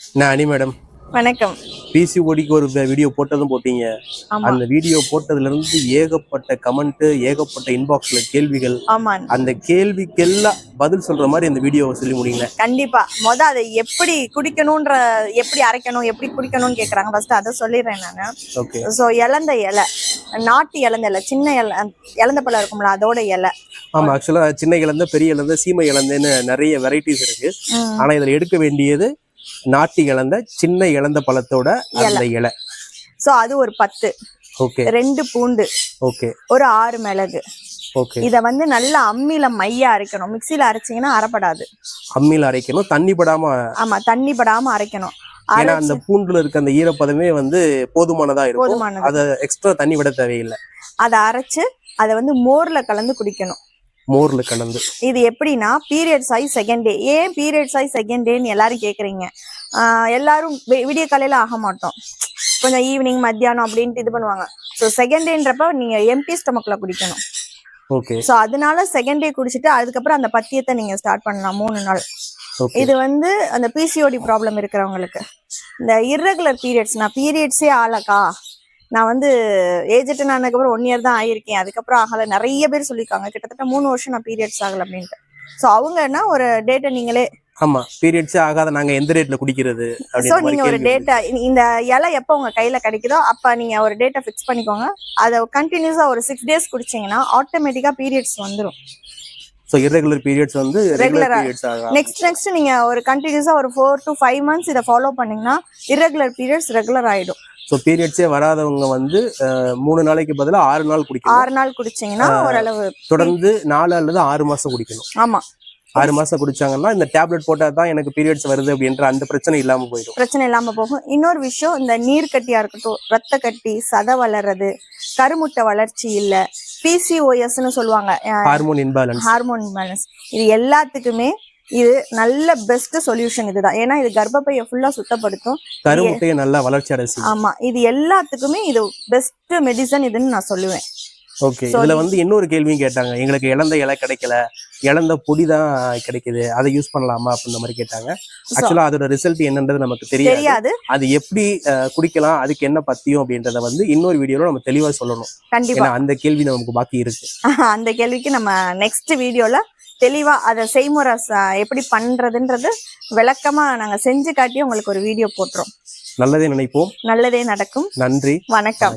நான் அனி மேடம். வணக்கம். பிசிஓடிக்கு ஒரு வீடியோ போட்டதும் போட்டீங்க. அந்த வீடியோ போட்டதுல இருந்து ஏகப்பட்ட கமெண்ட் ஏகப்பட்ட இன்பாக்ஸ்ல கேள்விகள். ஆமா அந்த கேள்விக்கெல்லாம் பதில் சொல்ற மாதிரி அந்த வீடியோவை சொல்லி முடியுங்களேன். கண்டிப்பா. முத அதை எப்படி குடிக்கணும்ன்ற எப்படி அரைக்கணும் எப்படி குடிக்கணும்னு கேக்குறாங்க. ஃபர்ஸ்ட் அதை சொல்லிடுறேன் நானு. ஓகே ஸோ இலந்த இலை. நாட்டு இலந்த இலை. சின்ன இலை. இலந்த பழம் இருக்கும்ல அதோட இலை. ஆமா ஆக்சுவலா சின்ன இழந்த பெரிய இழந்த சீமை இழந்தன்னு நிறைய வெரைட்டிஸ் இருக்கு. ஆனா இதுல எடுக்க வேண்டியது நாட்டு இழந்த சின்ன இழந்த பழத்தோட அந்த இலை. ஸோ அது ஒரு பத்து. ஓகே ரெண்டு பூண்டு. ஓகே ஒரு ஆறு மிளகு. ஓகே இத வந்து நல்லா அம்மியில மையா அரைக்கணும். மிக்சியில அரைச்சீங்கன்னா அரைப்படாது. அம்மியில அரைக்கணும். தண்ணி படாம ஆமா தண்ணி படாம அரைக்கணும். ஏன்னா அந்த பூண்டுல இருக்க அந்த ஈரப்பதமே வந்து போதுமானதா இருக்கும். அத எக்ஸ்ட்ரா தண்ணி விட தேவையில்லை. அதை அரைச்சு அதை வந்து மோர்ல கலந்து குடிக்கணும். மோர்ல கலந்து. இது எப்படின்னா பீரியட்ஸ் ஆகி செகண்ட் டே ஏன் பீரியட்ஸ் ஆகி செகண்ட் டேன்னு எல்லாரும் கேக்குறீங்க? ஆஹ் எல்லாரும் விடிய காலையில ஆக மாட்டோம். கொஞ்சம் ஈவினிங் மத்தியானம் அப்படின்ட்டு இது பண்ணுவாங்க. ஸோ செகண்ட் டேன்றப்ப நீங்க எம்டி ஸ்டமக்ல குடிக்கணும். ஓகே ஸோ அதனால செகண்ட் டே குடிச்சிட்டு அதுக்கப்புறம் அந்த பத்தியத்தை நீங்க ஸ்டார்ட் பண்ணலாம் மூணு நாள். இது வந்து அந்த பிசிஓடி ப்ராப்ளம் இருக்கிறவங்களுக்கு. இந்த இர்ரெகுலர் பீரியட்ஸ் நான் பீரியட்ஸே ஆளக்கா? நான் வந்து ஏஜெட் ஆனதுக்கப்புறம் ஒன் இயர் தான் ஆயிருக்கேன். அதுக்கப்புறம் ஆகலை. நிறைய பேர் சொல்லியிருக்காங்க. கிட்டத்தட்ட மூணு வருஷம் நான் பீரியட்ஸ் ஆகலை அப்படின்ட்டு. ஸோ அவங்கன்னா ஒரு டேட்டை நீங்களே ஆமா. பீரியட்ஸே ஆகாத நாங்க எந்த ரேட்ல குடிக்கிறது மாதிரி நீங்க ஒரு டேட்டா இந்த இலை எப்போ உங்க கையில கிடைக்குதோ அப்ப நீங்க ஒரு டேட்டை ஃபிக்ஸ் பண்ணிக்கோங்க. அதை கண்டினியூஸா ஒரு சிக்ஸ் டேஸ் குடிச்சீங்கன்னா ஆட்டோமேட்டிக்கா பீரியட்ஸ் வந்துடும் ஸோ irregular பீரியட்ஸ் வந்து ரெகுலர் நெக்ஸ்ட் நெக்ஸ்ட் நீங்க ஒரு கண்டினியூஸா ஒரு ஃபோர் டு ஃபைவ் மந்த்ஸ் இதை ஃபாலோ பண்ணீங்கன்னா irregular பீரியட்ஸ் ரெகுலர் ஆயிடும். ஸோ பீரியட்ஸே வராதவங்க வந்து மூணு நாளைக்கு பதிலா ஆறு நாள் குடிக்கணும். ஆறு நாள் குடிச்சீங்கன்னா ஓரளவு தொடர்ந்து நாலு அல்லது ஆறு மாசம் குடிக்கணும். ஆமா. ஆறு மாசம் குடிச்சாங்கன்னா இந்த டேப்லெட் போட்டா தான் எனக்கு பீரியட்ஸ் வருது அப்படின்ற அந்த பிரச்சனை இல்லாம போயிடும். பிரச்சனை இல்லாம போகும். இன்னொரு விஷயம் இந்த நீர் கட்டியா இருக்கட்டும் ரத்த கட்டி சதை வளர்றது கருமுட்டை வளர்ச்சி இல்ல பிசிஓஎஸ்ன்னு சொல்லுவாங்க. ஹார்மோன் இன்பேலன்ஸ் ஹார்மோன் பேலன்ஸ் இது எல்லாத்துக்குமே இது நல்ல பெஸ்ட் சொல்யூஷன் இதுதான். ஏன்னா இது கர்ப்பப்பையை ஃபுல்லா சுத்தப்படுத்தும். கருமுட்டையை நல்லா வளர்ச்சி அடைசி ஆமா இது எல்லாத்துக்குமே இது பெஸ்ட் மெடிசன் இதுன்னு நான் சொல்லுவேன். ஓகே இதுல வந்து இன்னொரு கேள்வியும் கேட்டாங்க. எங்களுக்கு இழந்த இலை கிடைக்கல இழந்த பொடி தான் கிடைக்குது அதை யூஸ் பண்ணலாமா அப்படின்ற மாதிரி கேட்டாங்க. ஆக்சுவலா அதோட ரிசல்ட் என்னன்றது நமக்கு தெரியாது. அது எப்படி குடிக்கலாம் அதுக்கு என்ன பத்தியம் அப்படின்றத வந்து இன்னொரு வீடியோல நம்ம தெளிவா சொல்லணும். கண்டிப்பா. அந்த கேள்வி நமக்கு பாக்கி இருக்கு. அந்த கேள்விக்கு நம்ம நெக்ஸ்ட் வீடியோல தெளிவா அதை செய்முறை எப்படி பண்றதுன்றது விளக்கமா நாங்க செஞ்சு காட்டி உங்களுக்கு ஒரு வீடியோ போட்டுறோம் நல்லதே நினைப்போம். நல்லதே நடக்கும். நன்றி. வணக்கம்.